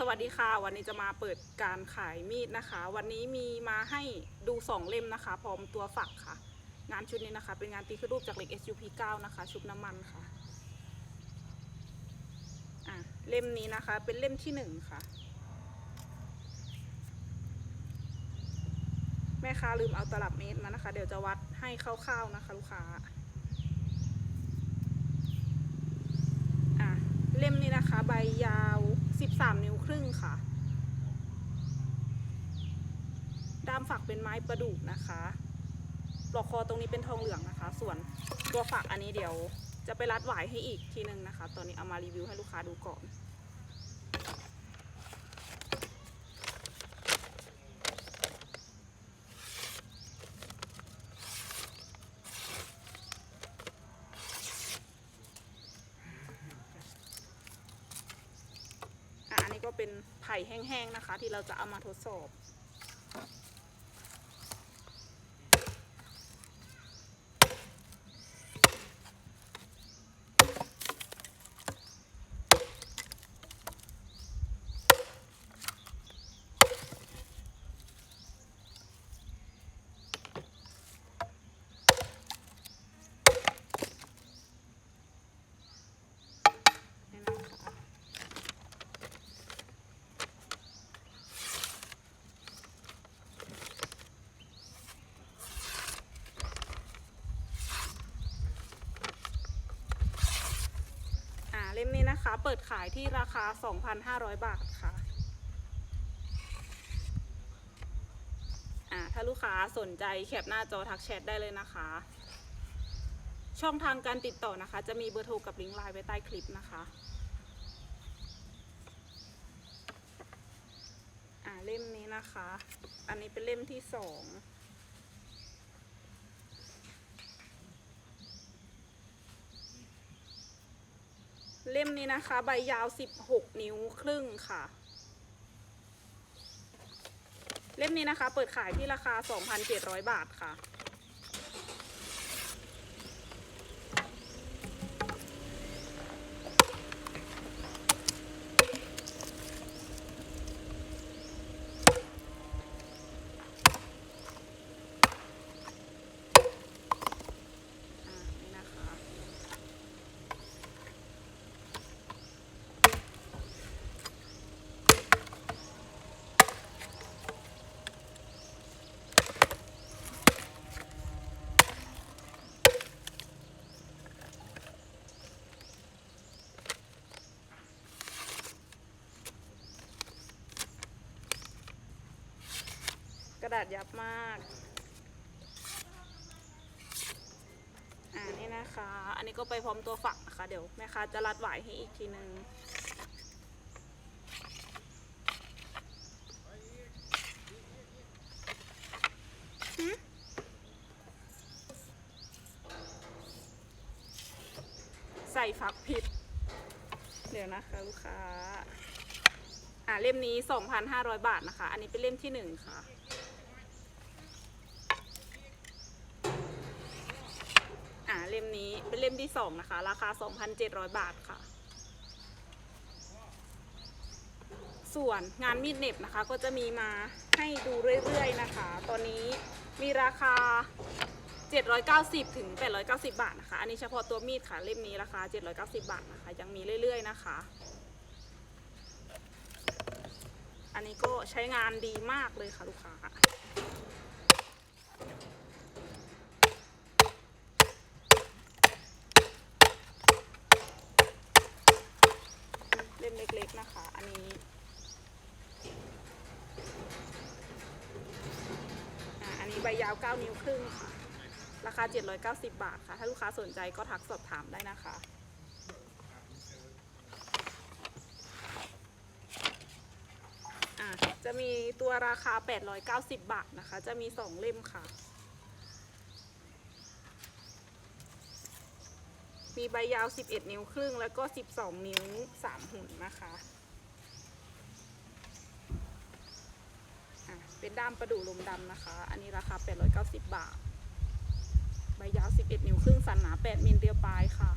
สวัสดีค่ะวันนี้จะมาเปิดการขายมีดนะคะ วันนี้มีมาให้ดู 2 เล่มนะคะ พร้อมตัวฝักค่ะ งานชุดนี้นะคะ เป็นงานตีขึ้นรูปจากเหล็ก SUP 9นะคะ ชุบน้ำมันค่ะอะ เล่มนี้นะคะ เป็นเล่มที่ 1 ค่ะ แม่ค้าลืมเอาตลับเมตรมานะคะ เดี๋ยวจะวัดให้คร่าวๆนะคะ ลูกค้า อะ เล่มนี้นะคะ ใบยาว สามนิ้วครึ่งค่ะ ด้ามฝักเป็นไม้ประดู่นะคะปลอกคอตรงนี้เป็นทองเหลืองนะคะ ส่วนตัวฝักอันนี้เดี๋ยว จะไปรัดหวายให้อีกทีนึงนะคะ ตอนนี้เอามารีวิวให้ลูกค้าดูก่อน อะอันนี้ก็เป็น ไผ่แห้งๆนะคะ ที่เราจะเอามาทดสอบ เล่มนี้นะคะ เปิดขายที่ราคา 2,500 บาทค่ะอ่าถ้าลูกค้าสนใจแคปหน้าจอทักแชทได้เลยนะคะ ช่องทางการติดต่อนะคะ จะมีเบอร์โทรกับลิงก์ไลน์ไว้ใต้คลิปนะคะอ่าเล่มนี้นะคะ อันนี้เป็นเล่มที่สอง ล่มนี้นะคะ ใบยาว 16 นิ้วครึ่งค่ะ เล่มนี้นะคะ เปิดขายที่ราคา 2,700 บาทค่ะ อ่านี่นะคะ ก ระดาษยับมาก อ่านี่นะคะ อันนี้ก็ไปพร้อมตัวฝักนะคะ เดี๋ยวแม่ค้าจะรัดหวให้อีกทีนึงใส่ฝักผิด เดี๋ยวนะคะลูกค้า อ่าเล่มนี้ 2,500 บาทนะคะ อันนี้เป็นเล่มที่หนึ่งค่ะ อ่าเล่ม นี้เป็นเล่มที่สองนะคะ ราคา 2,700 บาทค่ะ ส่วนงานมีดเน็บนะคะก็จะมีมาให้ดูเรื่อยๆนะคะ ตอนนี้มีราคา 790ถึง890 บาทนะคะ อันนี้เฉพาะตัวมีดค่ะเล่มนี้ราคา 790 บาทนะคะ ยังมีเรื่อยๆนะคะ อันนี้ก็ใช้งานดีมากเลยค่ะลูกค้า เล่มเล็กๆนะคะ อันนี้อันนี้ใบยาว 9 นิ้วครึ่งค่ะ ราคา 790 บาทค่ะ ถ้าลูกค้าสนใจก็ทักสอบถามได้นะคะอะจะมีตัวราคา 890 บาทนะคะ จะมี 2 เล่มค่ะ มีใบยาว 11 นิ้วครึ่ง แล้วก็ 12 นิ้ว 3 หุ่นนะคะะเป็นด้ามประดู่ลมดำนะคะ อันนี้ราคา 890 บาท ใบยาว 11 นิ้วครึ่ง สันหนา 8 มิลเรียวปลายค่ะ